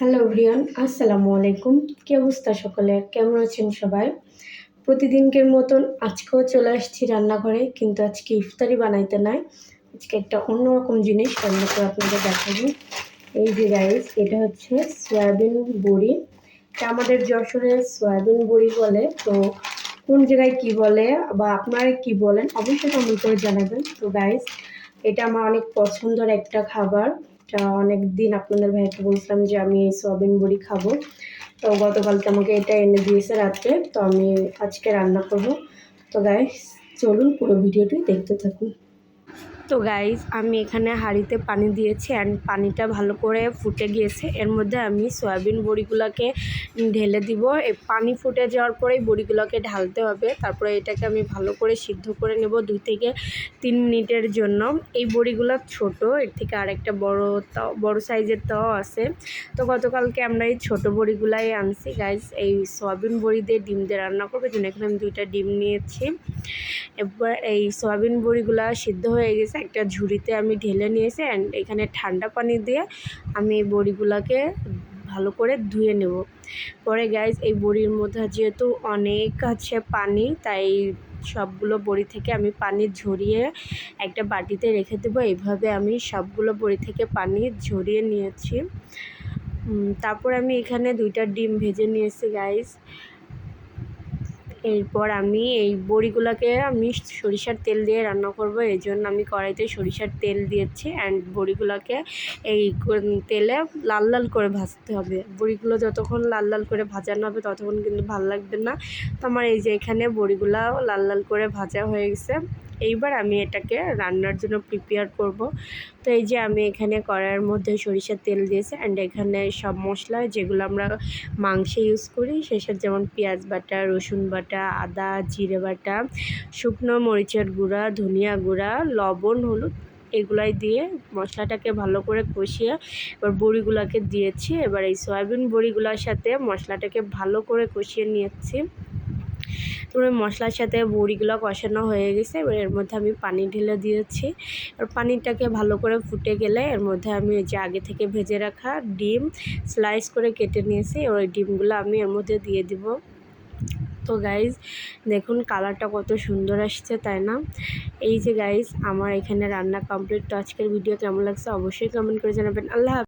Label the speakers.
Speaker 1: Hello ভিয়ান আসসালামু আলাইকুম কি অবস্থা সকলে? কেমন আছেন সবাই? প্রতিদিনকের মতন আজকেও চলে আসছি রান্নাঘরে, কিন্তু আজকে ইফতারি বানাইতে নাই। আজকে একটা অন্যরকম জিনিস রান্না করে আপনাদের দেখাবো। এই যে রাইস এটা হচ্ছে সয়াবিন বড়ি। এটা আমাদের যশোরে সয়াবিন বড়ি বলে। তো কোন জায়গায় কি বলে বা আপনারা কি বলেন, অবশ্যই কমেন্ট করে জানাবেন। তো গাইস এটা আমার অনেক পছন্দের একটা খাবার। অনেক দিন আপনাদের ভাইকে বলছিলাম যে আমি এই সয়াবিন বড়ি খাব। তো গতকালকে আমাকে এটা এনে দিয়েছে রাত্রে, তো আমি আজকে রান্না করব। তো গাইস চলুন পুরো ভিডিওটি দেখতে থাকুন। তো গাইজ আমি এখানে হাঁড়িতে পানি দিয়েছি অ্যান্ড পানিটা ভালো করে ফুটে গিয়েছে। এর মধ্যে আমি সয়াবিন বড়িগুলোকে ঢেলে দিব। এই পানি ফুটে যাওয়ার পরেই বড়িগুলোকে ঢালতে হবে। তারপরে এটাকে আমি ভালো করে সিদ্ধ করে নেব দুই থেকে তিন মিনিটের জন্য। এই বড়িগুলো ছোট, এর থেকে আরেকটা বড় তাও বড় সাইজের তাও আছে। তো গতকালকে আমরা এই ছোটো বড়িগুলাই আনছি। গাইজ এই সয়াবিন বড়ি দিয়ে ডিম দিয়ে রান্না করব জন্য এখানে আমি দুইটা ডিম নিয়েছি। এবার এই সয়াবিন বড়িগুলো সিদ্ধ হয়ে গেছে। একটা ঝুড়িতে আমি ঢেলে নিয়েছি অ্যান্ড এখানে ঠান্ডা পানি দিয়ে আমি এই বড়িগুলোকে ভালো করে ধুয়ে নেব। পরে গ্যাস এই বড়ির মধ্যে যেহেতু অনেক আছে পানি, তাই সবগুলো বড়ি থেকে আমি পানি ঝরিয়ে একটা বাটিতে রেখে দেবো। এইভাবে আমি সবগুলো বড়ি থেকে পানি ঝরিয়ে নিয়েছি। তারপর আমি এখানে দুইটা ডিম ভেজে নিয়েছি গাইস এরপর আমি এই বড়িগুলোকে আমি সরিষার তেল দিয়ে রান্না করব। এই জন্য আমি কড়াইতে সরিষার তেল দিয়েছি অ্যান্ড বড়িগুলোকে এই তেলে লাল লাল করে ভাজতে হবে। বড়িগুলো যতক্ষণ লাল লাল করে ভাজানো হবে ততক্ষণ কিন্তু ভালো লাগবে না। তো আমার এই যে এখানে বড়িগুলো লাল লাল করে ভাজা হয়ে গেছে। এইবার আমি এটাকে রান্নার জন্য প্রিপেয়ার করব। তো এই যে আমি এখানে কড়াইয়ের মধ্যে সরিষার তেল দিয়েছি অ্যান্ড এখানে সব মশলা যেগুলো আমরা মাংসে ইউজ করি, সেসব যেমন পেঁয়াজ বাটা, রসুন বাটা, আদা, জিরে বাটা, শুকনো মরিচের গুঁড়া, ধনিয়া গুঁড়া, লবণ, হলুদ এগুলাই দিয়ে মশলাটাকে ভালো করে কষিয়ে এবার বড়িগুলোকে দিয়েছি। এবার এই সয়াবিন বড়িগুলোর সাথে মশলাটাকে ভালো করে কষিয়ে নিয়েছি। তারপরে মশলার সাথে বড়িগুলো কষানো হয়ে গেছে। এবার এর মধ্যে আমি পানি ঢেলে দিয়েছি। এবার পানিটাকে ভালো করে ফুটে গেলে এর মধ্যে আমি যে আগে থেকে ভেজে রাখা ডিম স্লাইস করে কেটে নিয়েছি। ওই ডিমগুলো আমি এর মধ্যে দিয়ে দিব। তো গাইজ দেখুন কালারটা কত সুন্দর আসছে, তাই না? এই যে গাইজ আমার এখানে রান্না কমপ্লিট তো আজকের ভিডিও কেমন লাগছে অবশ্যই কমেন্ট করে জানাবেন। আল্লাহ